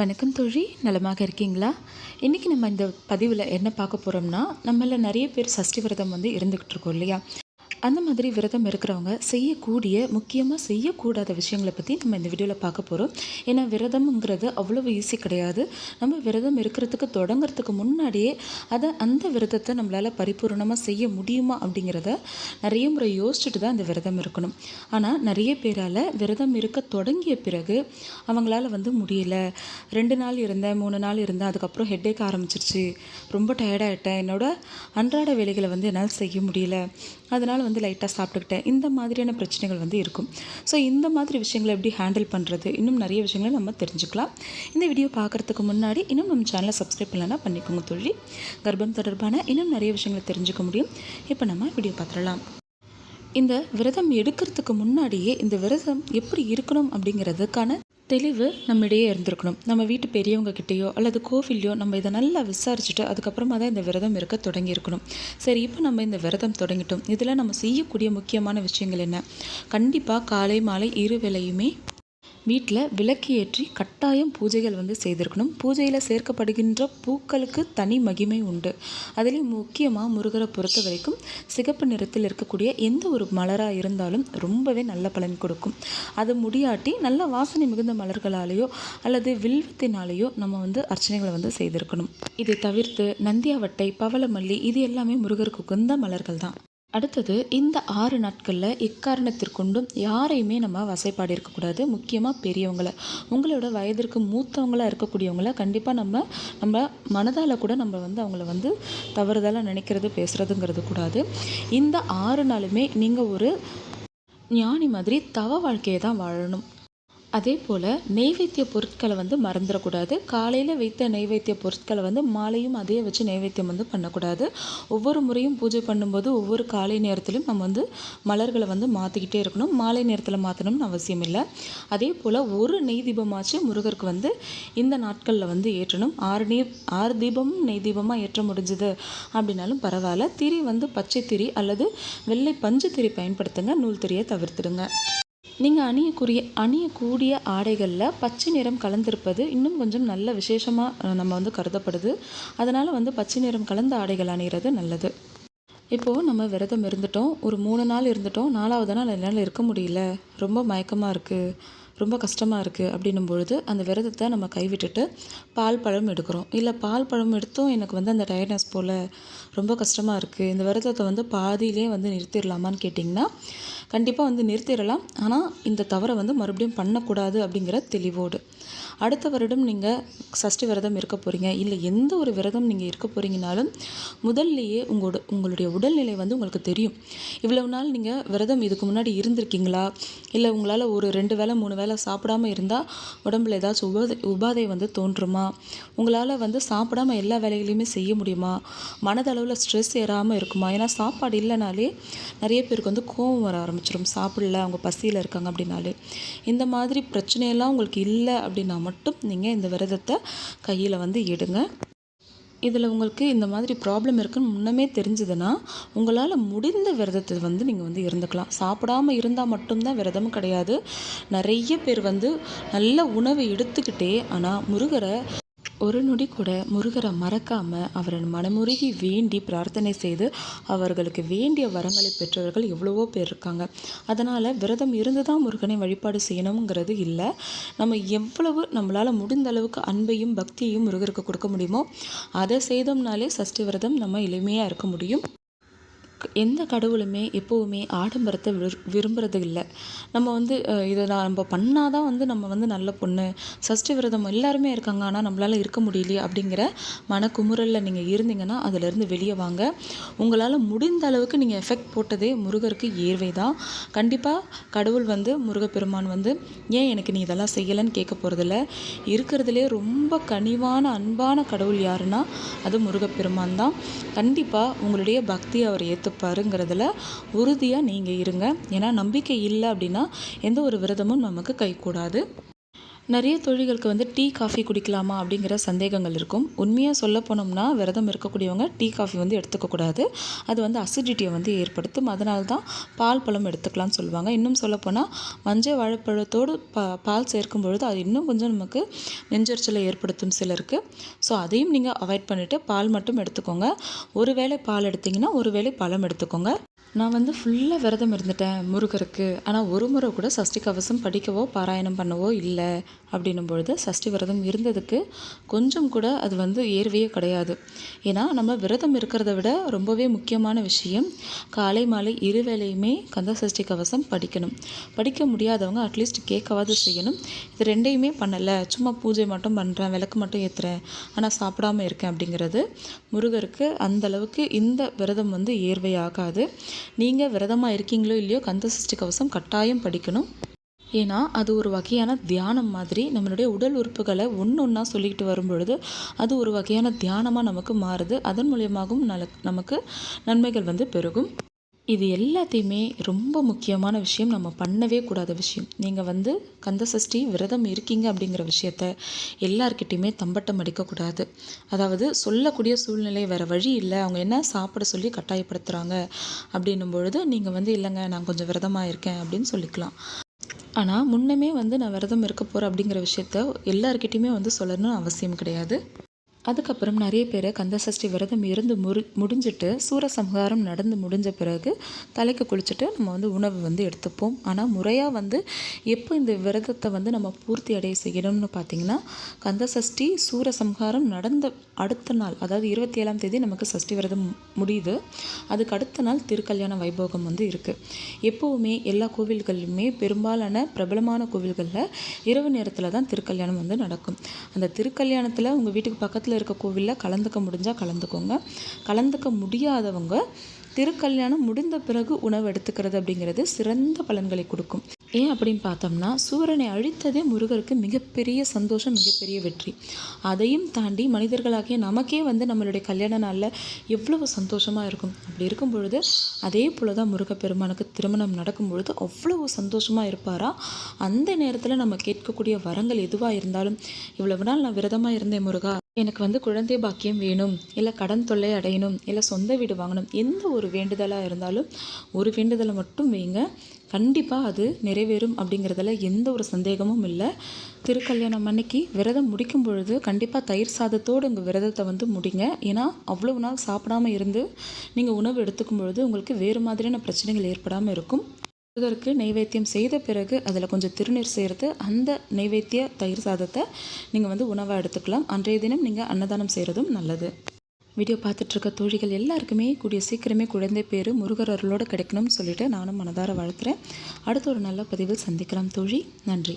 வணக்கம் தோழி நலமாக இருக்கீங்களா? இன்றைக்கி நம்ம இந்த பதிவில் என்ன பார்க்க போகிறோம்னா நம்மள நிறைய பேர் சஷ்டி விரதம் வந்து இருந்துக்கிட்டு இருக்கோம் இல்லையா? அந்த மாதிரி விரதம் இருக்கிறவங்க செய்யக்கூடிய முக்கியமாக செய்யக்கூடாத விஷயங்களை பற்றி நம்ம இந்த வீடியோவில் பார்க்க போகிறோம் ஏன்னா விரதம்ங்கிறது அவ்வளவு ஈஸி கிடையாது. நம்ம விரதம் இருக்கிறதுக்கு தொடங்குறதுக்கு முன்னாடியே அதை அந்த விரதத்தை நம்மளால் பரிபூர்ணமாக செய்ய முடியுமா அப்படிங்கிறத நிறைய முறை யோசிச்சுட்டு தான் அந்த விரதம் இருக்கணும். ஆனால் நிறைய பேரால் விரதம் இருக்க தொடங்கிய பிறகு அவங்களால வந்து முடியலை. ரெண்டு நாள் இருந்தேன் மூணு நாள் இருந்தேன் அதுக்கப்புறம் ஹெட்டேக் ஆரம்பிச்சிருச்சு. ரொம்ப டயர்டாகிட்டேன் என்னோட அன்றாட வேலைகளை வந்து என்னால் செய்ய முடியல. அதனால் வந்து லைட்டாக சாப்பிட்டுக்கிட்டேன். இந்த மாதிரியான பிரச்சனைகள் வந்து இருக்கும். ஸோ இந்த மாதிரி விஷயங்களை எப்படி ஹேண்டில் பண்ணுறது இன்னும் நிறைய விஷயங்களை நம்ம தெரிஞ்சுக்கலாம். இந்த வீடியோ பார்க்குறதுக்கு முன்னாடி இன்னும் நம்ம சேனலை சப்ஸ்கிரைப் பண்ணலாம் பண்ணிக்கோங்க தொழில் கர்ப்பம் தொடர்பான இன்னும் நிறைய விஷயங்களை தெரிஞ்சுக்க முடியும். இப்போ நம்ம வீடியோ பார்த்துடலாம். இந்த விரதம் எடுக்கிறதுக்கு முன்னாடியே இந்த விரதம் எப்படி இருக்கணும் அப்படிங்கிறதுக்கான தெளிவு நம்மிடையே இருந்திருக்கணும். நம்ம வீட்டு பெரியவங்க கிட்டேயோ அல்லது கோவில்லையோ நம்ம இதை நல்லா விசாரிச்சுட்டு அதுக்கப்புறமா தான் இந்த விரதம் இருக்க தொடங்கியிருக்கணும் சரி இப்போ நம்ம இந்த விரதம் தொடங்கிட்டோம். இதில் நம்ம செய்யக்கூடிய முக்கியமான விஷயங்கள் என்ன? கண்டிப்பாக காலை மாலை இரு வேளையுமே வீட்டில் விளக்கு ஏற்றி கட்டாயம் பூஜைகள் வந்து செய்திருக்கணும். பூஜையில் சேர்க்கப்படுகின்ற பூக்களுக்கு தனி மகிமை உண்டு. அதுலேயும் முக்கியமாக முருகரை பொறுத்த வரைக்கும் சிகப்பு நிறத்தில் இருக்கக்கூடிய எந்த ஒரு மலராக இருந்தாலும் ரொம்பவே நல்ல பலன் கொடுக்கும். அது முடியாட்டி நல்ல வாசனை மிகுந்த மலர்களாலேயோ அல்லது வில்வத்தினாலேயோ நம்ம வந்து அர்ச்சனைகளை வந்து செய்திருக்கணும். இதை தவிர்த்து நந்தியாவட்டை பவளமல்லி இது எல்லாமே முருகருக்கு உகந்த மலர்கள் தான் அடுத்தது இந்த ஆறு நாட்களில் எக்காரணத்திற்கொண்டும் யாரையுமே நம்ம வசைப்பாடி இருக்கக்கூடாது. முக்கியமாக பெரியவங்களை. உங்களோட வயதிற்கு மூத்தவங்களாக இருக்கக்கூடியவங்கள கண்டிப்பாக நம்ம நம்ம மனதால் கூட நம்ம வந்து அவங்கள வந்து தவறுதலாக நினைக்கிறது பேசுகிறதுங்கிறது கூடாது. இந்த ஆறு நாளுமே நீங்கள் ஒரு ஞானி மாதிரி தவ வாழ்க்கையை தான் வாழணும். அதே போல் நெய்வேத்திய பொருட்களை வந்து மறந்துடக்கூடாது. காலையில் வைத்த நெய்வேத்திய பொருட்களை வந்து மாலையும் அதே வச்சு நெய்வேத்தியம் வந்து பண்ணக்கூடாது. ஒவ்வொரு முறையும் பூஜை பண்ணும்போது ஒவ்வொரு காலை நேரத்துலையும் நம்ம வந்து மலர்களை வந்து மாற்றிக்கிட்டே இருக்கணும். மாலை நேரத்தில் மாற்றணும்னு அவசியம் இல்லை. அதே போல் ஒரு நெய் தீபமாச்சு முருகருக்கு வந்து இந்த நாட்களில் வந்து ஏற்றணும். ஆறு நெய் ஆறு தீபமும் நெய் தீபமாக ஏற்ற முடிஞ்சுது அப்படின்னாலும் பரவாயில்ல. திரி வந்து பச்சை திரி அல்லது வெள்ளை பஞ்சு திரி பயன்படுத்துங்க. நூல் திரியை தவிர்த்துடுங்க. நீங்கள் அணியக்கூடிய அணியக்கூடிய ஆடைகளில் பச்சை நிறம் கலந்திருப்பது இன்னும் கொஞ்சம் நல்ல விசேஷமாக நம்ம வந்து கருதப்படுது. அதனால் வந்து பச்சை நிறம் கலந்த ஆடைகள் அணிகிறது நல்லது. இப்போது நம்ம விரதம் இருந்துட்டோம். ஒரு மூணு நாள் இருந்துட்டோம். நாலாவது நாள் என்னால் இருக்க முடியல. ரொம்ப மயக்கமாக இருக்குது ரொம்ப கஷ்டமாக இருக்குது அப்படின்னும் பொழுது அந்த விரதத்தை நம்ம கைவிட்டுட்டு பால் பழம் எடுக்கிறோம். இல்லை பால் பழம் எடுத்தும் எனக்கு வந்து அந்த டயர்ட்னஸ் போல் ரொம்ப கஷ்டமாக இருக்குது இந்த விரதத்தை வந்து பாதியிலே வந்து நிறுத்திடலாமான்னு கேட்டிங்கன்னா கண்டிப்பாக வந்து நிறுத்திடலாம் ஆனால் இந்த தவறை வந்து மறுபடியும் பண்ணக்கூடாது அப்படிங்கிற தெளிவோடு. அடுத்த வருடம் நீங்கள் சஷ்டி விரதம் இருக்க போகிறீங்க இல்லை எந்த ஒரு விரதம் நீங்கள் இருக்க போகிறீங்கனாலும் முதல்லையே உங்களோட உங்களுடைய உடல்நிலை வந்து உங்களுக்கு தெரியும். இவ்வளவு நாள் நீங்கள் விரதம் இதுக்கு முன்னாடி இருந்திருக்கீங்களா? இல்லை உங்களால் ஒரு ரெண்டு வேளை மூணு வேளை சாப்பிடாம இருந்தால் உடம்புல ஏதாச்சும் உபாதை உபாதை வந்து தோன்றுமா? உங்களால் வந்து சாப்பிடாம எல்லா வேலைகளையுமே செய்ய முடியுமா? மனதளவில் ஸ்ட்ரெஸ் ஏறாமல் இருக்குமா? ஏன்னா சாப்பாடு இல்லைனாலே நிறைய பேருக்கு வந்து கோவம் வர ஆரம்பிச்சிடும் சாப்பிடல அவங்க பசியில் இருக்காங்க அப்படின்னாலே. இந்த மாதிரி பிரச்சனையெல்லாம் உங்களுக்கு இல்லை அப்படின்னா மட்டும் நீங்கள் இந்த விரதத்தை கையில் வந்து எடுங்க. இதில் உங்களுக்கு இந்த மாதிரி ப்ராப்ளம் இருக்குன்னு முன்னமே தெரிஞ்சதுன்னா உங்களால் முடிந்த விரதத்தை வந்து நீங்கள் வந்து இருந்துக்கலாம். சாப்பிடாம இருந்தால் மட்டும்தான் விரதம் கிடையாது. நிறைய பேர் வந்து நல்ல உணவை எடுத்துக்கிட்டே ஆனால் முருகரை ஒரு நொடி கூட முருகரை மறக்காமல் அவரை மனமுருகி வேண்டி பிரார்த்தனை செய்து அவர்களுக்கு வேண்டிய வரங்களை பெற்றவர்கள் எவ்வளவோ பேர் இருக்காங்க. அதனால் விரதம் இருந்து தான் முருகனை வழிபாடு செய்யணுங்கிறது இல்லை. நம்ம எவ்வளவு நம்மளால் முடிந்த அளவுக்கு அன்பையும் பக்தியையும் முருகருக்கு கொடுக்க முடியுமோ அதை செய்தோம்னாலே சஷ்டி விரதம் நம்ம எளிமையாக இருக்க முடியும். எந்த கடவுளுமே எப்போவுமே ஆடம்பரத்தை விரு விரும்புறது இல்லை நம்ம வந்து இதை நம்ம பண்ணால் தான் வந்து நம்ம வந்து நல்ல பொண்ணு. சஷ்டி விரதம் எல்லாருமே இருக்காங்க ஆனால் நம்மளால் இருக்க முடியலையே அப்படிங்கிற மனக்குமுறலில் நீங்கள் இருந்தீங்கன்னா அதிலேருந்து வெளியே வாங்க. உங்களால் முடிந்த அளவுக்கு நீங்கள் எஃபெக்ட் போட்டதே முருகருக்கு ஏர்வை தான் கண்டிப்பாக கடவுள் வந்து முருகப்பெருமான் வந்து ஏன் எனக்கு நீ இதெல்லாம் செய்யலைன்னு கேட்க போகிறதில்ல இருக்கிறதுலே ரொம்ப கனிவான அன்பான கடவுள் யாருன்னா அது முருகப்பெருமான் தான். கண்டிப்பாக உங்களுடைய பக்தி அவர் ஏற்று பார்த்துப்பாருங்கிறதுல உறுதியாக நீங்கள் இருங்க. ஏன்னா நம்பிக்கை இல்லை அப்படின்னா எந்த ஒரு விரதமும் நமக்கு கைகூடாது. நிறைய தொழில்களுக்கு வந்து டீ காஃபி குடிக்கலாமா அப்படிங்கிற சந்தேகங்கள் இருக்கும். உண்மையாக சொல்ல போனோம்னா விரதம் இருக்கக்கூடியவங்க டீ காஃபி வந்து எடுத்துக்கக்கூடாது அது வந்து அசிடிட்டியை வந்து ஏற்படுத்தும். அதனால தான் பால் பழம் எடுத்துக்கலாம்னு சொல்லுவாங்க. இன்னும் சொல்லப்போனால் மஞ்சள் வாழைப்பழத்தோடு பா பால் சேர்க்கும் பொழுது அது இன்னும் கொஞ்சம் நமக்கு நெஞ்சரிச்சலை ஏற்படுத்தும் சிலருக்கு. ஸோ அதையும் நீங்கள் அவாய்ட் பண்ணிவிட்டு பால் மட்டும் எடுத்துக்கோங்க. ஒரு வேளை பால் எடுத்திங்கன்னா ஒரு வேளை பழம் எடுத்துக்கோங்க. நான் வந்து ஃபுல்லாக விரதம் இருந்துட்டேன் முருகருக்கு. ஆனால் ஒரு முறை கூட சஷ்டி கவசம் படிக்கவோ பாராயணம் பண்ணவோ இல்லை. அப்படின்னும் பொழுது சஷ்டி விரதம் இருந்ததுக்கு கொஞ்சம் கூட அது வந்து ஏர்வையே கிடையாது. ஏன்னா நம்ம விரதம் இருக்கிறத விட ரொம்பவே முக்கியமான விஷயம் காலை மாலை இரு வேளையுமே கந்த சஷ்டி கவசம் படிக்கணும். படிக்க முடியாதவங்க அட்லீஸ்ட் கேட்கவாது செய்யணும். இது ரெண்டையுமே பண்ணலை. சும்மா பூஜை மட்டும் பண்ணுறேன் விளக்கு மட்டும் ஏற்றுறேன் ஆனால் சாப்பிடாம இருக்கேன் அப்படிங்கிறது முருகருக்கு அந்த அளவுக்கு இந்த விரதம் வந்து ஏர்வையாகாது நீங்கள் விரதமாக இருக்கீங்களோ இல்லையோ கந்த சஷ்டி கவசம் கட்டாயம் படிக்கணும். ஏன்னா அது ஒரு வகையான தியானம் மாதிரி நம்மளுடைய உடல் உறுப்புகளை ஒன்று ஒன்றா சொல்லிக்கிட்டு வரும்பொழுது அது ஒரு வகையான தியானமாக நமக்கு மாறுது. அதன் மூலியமாகவும் நல நமக்கு நன்மைகள் வந்து பெருகும். இது எல்லாத்தையுமே ரொம்ப முக்கியமான விஷயம். நம்ம பண்ணவே கூடாத விஷயம். நீங்கள் வந்து கந்தசஷ்டி விரதம் இருக்கீங்க அப்படிங்கிற விஷயத்த எல்லாருக்கிட்டையுமே தம்பட்டம் அடிக்கக்கூடாது அதாவது சொல்லக்கூடிய சூழ்நிலை வேறு வழி இல்லை. அவங்க என்ன சாப்பிட சொல்லி கட்டாயப்படுத்துகிறாங்க அப்படின்னும் பொழுது நீங்கள் வந்து இல்லைங்க நான் கொஞ்சம் விரதமாக இருக்கேன் அப்படின்னு சொல்லிக்கலாம். ஆனால் முன்னமே வந்து நான் விரதம் இருக்க போகிறேன் அப்படிங்கிற விஷயத்த எல்லார்கிட்டேயுமே வந்து சொல்லணும்னு அவசியம் கிடையாது. அதுக்கப்புறம் நிறைய பேர் கந்தசஷ்டி விரதம் இருந்து முரு முடிஞ்சிட்டு சூரசம்ஹாரம் நடந்து முடிஞ்ச பிறகு தலைக்கு குளிச்சுட்டு நம்ம வந்து உணவு வந்து எடுத்துப்போம். ஆனால் முறையாக வந்து எப்போ இந்த விரதத்தை வந்து நம்ம பூர்த்தி அடைய செய்யணும்னு பார்த்திங்கன்னா கந்தசஷ்டி சூரசம்ஹாரம் நடந்த அடுத்த நாள் அதாவது இருபத்தி ஏழாம் தேதி நமக்கு சஷ்டி விரதம் முடியுது. அதுக்கு அடுத்த நாள் திருக்கல்யாண வைபோகம் வந்து இருக்குது எப்போவுமே எல்லா கோவில்கள்லையுமே பெரும்பாலான பிரபலமான கோவில்களில் இரவு நேரத்தில் தான் திருக்கல்யாணம் வந்து நடக்கும். அந்த திருக்கல்யாணத்தில் உங்கள் வீட்டுக்கு பக்கத்தில் பக்கத்தில் இருக்க கோவிலில் கலந்துக்க முடிஞ்சால் கலந்துக்கோங்க. கலந்துக்க முடியாதவங்க திருக்கல்யாணம் முடிந்த பிறகு உணவு எடுத்துக்கிறது அப்படிங்கிறது சிறந்த பலன்களை கொடுக்கும். ஏன் அப்படின்னு பார்த்தோம்னா சூரனை அழித்ததே முருகருக்கு மிகப்பெரிய சந்தோஷம் மிகப்பெரிய வெற்றி. அதையும் தாண்டி மனிதர்களாகிய நமக்கே வந்து நம்மளுடைய கல்யாண நாளில் எவ்வளவு சந்தோஷமாக இருக்கும். அப்படி இருக்கும் பொழுது அதே போல தான் முருகப்பெருமானுக்கு திருமணம் நடக்கும் பொழுது அவ்வளவு சந்தோஷமாக இருப்பாரா? அந்த நேரத்தில் நம்ம கேட்கக்கூடிய வரங்கள் எதுவாக இருந்தாலும் இவ்வளவு நாள் நான் விரதமாக இருந்தேன் முருகா. எனக்கு வந்து குழந்தை பாக்கியம் வேணும் இல்லை கடன் தொல்லை அடையணும் இல்லை சொந்த வீடு வாங்கணும் எந்த ஒரு வேண்டுதலாக இருந்தாலும் ஒரு வேண்டுதலை மட்டும் வைங்க. கண்டிப்பாக அது நிறைவேறும் அப்படிங்கிறதுல எந்த ஒரு சந்தேகமும் இல்லை. திருக்கல்யாணம் அன்னைக்கு விரதம் முடிக்கும் பொழுது கண்டிப்பாக தயிர் சாதத்தோடு உங்கள் விரதத்தை வந்து முடிங்க. ஏன்னா அவ்வளவு நாள் சாப்பிடாமல் இருந்து நீங்கள் உணவு எடுத்துக்கும் பொழுது உங்களுக்கு வேறு மாதிரியான பிரச்சனைகள் ஏற்படாமல் இருக்கும். முருகருக்கு நெய்வேத்தியம் செய்த பிறகு அதில் கொஞ்சம் திருநீர் சேர்த்து அந்த நைவேத்திய தயிர் சாதத்தை நீங்கள் வந்து உணவாக எடுத்துக்கலாம். அன்றைய தினம் நீங்கள் அன்னதானம் செய்கிறதும் நல்லது. வீடியோ பார்த்துட்ருக்க தோழிகள் எல்லாருக்குமே கூடிய சீக்கிரமே குழந்தை பேர் முருகர் அருளோடு கிடைக்கணும்னு சொல்லிவிட்டு நானும் மனதார வாழ்த்துறேன். அடுத்த ஒரு நல்ல பதிவில் சந்திக்கலாம் தோழி. நன்றி.